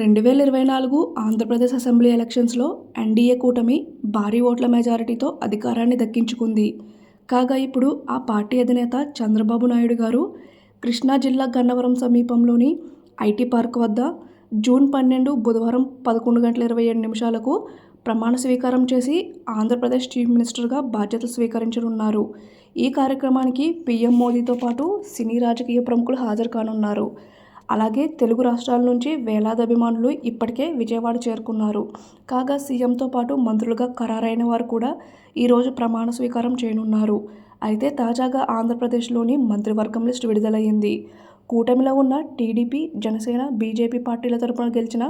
రెండు వేల ఇరవై నాలుగు ఆంధ్రప్రదేశ్ అసెంబ్లీ ఎలక్షన్స్లో ఎన్డీఏ కూటమి భారీ ఓట్ల మెజారిటీతో అధికారాన్ని దక్కించుకుంది. కాగా ఇప్పుడు ఆ పార్టీ అధినేత చంద్రబాబు నాయుడు గారు కృష్ణా జిల్లా గన్నవరం సమీపంలోని ఐటీ పార్క్ వద్ద జూన్ పన్నెండు బుధవారం పదకొండు గంటల ఇరవై ఏడు నిమిషాలకు ప్రమాణ స్వీకారం చేసి ఆంధ్రప్రదేశ్ చీఫ్ మినిస్టర్గా బాధ్యతలు స్వీకరించనున్నారు. ఈ కార్యక్రమానికి పీఎం మోదీతో పాటు సినీ రాజకీయ ప్రముఖులు హాజరు కానున్నారు. అలాగే తెలుగు రాష్ట్రాల నుంచి వేలాది అభిమానులు ఇప్పటికే విజయవాడ చేరుకున్నారు. కాగా సీఎంతో పాటు మంత్రులుగా ఖరారైన వారు కూడా ఈరోజు ప్రమాణ స్వీకారం చేయనున్నారు. అయితే తాజాగా ఆంధ్రప్రదేశ్లోని మంత్రివర్గం లిస్టు విడుదలయ్యింది. కూటమిలో ఉన్న టీడీపీ జనసేన బీజేపీ పార్టీల తరపున గెలిచిన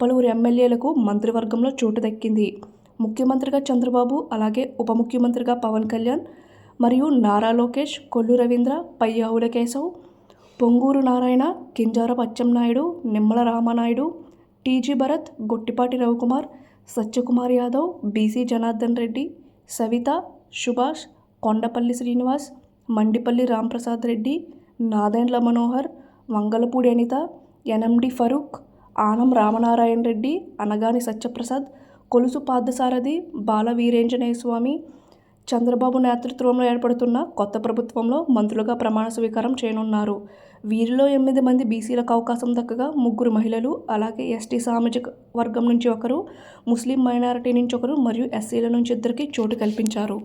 పలువురు ఎమ్మెల్యేలకు మంత్రివర్గంలో చోటు దక్కింది. ముఖ్యమంత్రిగా చంద్రబాబు అలాగే ఉప ముఖ్యమంత్రిగా పవన్ కళ్యాణ్ మరియు Nara Lokesh Kollu Ravindra Payyavula Keshav Ponguru Narayana Kinjarapu Atchannaidu Nimmala Ramanaidu TG Bharath Gottipati Ravikumar Satyakumar Yadav BC Janardhan Reddy Savitha Subhash Kondapalli Srinivas Mandipalli Ramprasad Reddy Nadendla Manohar Vangalapudi Anitha NMD Farooq Anam Ramanarayana Reddy Anagani Satyaprasad Kolusu Parthasarathy Bala Veeranjaneya Swamy Chandrababu నేతృత్వంలో ఏర్పడుతున్న కొత్త ప్రభుత్వంలో మంత్రులుగా ప్రమాణ స్వీకారం చేయనున్నారు. వీరిలో ఎనిమిది మంది బీసీలకు అవకాశం దక్కగా ముగ్గురు మహిళలు అలాగే ఎస్టీ సామాజిక వర్గం నుంచి ఒకరు ముస్లిం మైనారిటీ నుంచి ఒకరు మరియు ఎస్సీల నుంచి ఇద్దరికి చోటు కల్పించారు.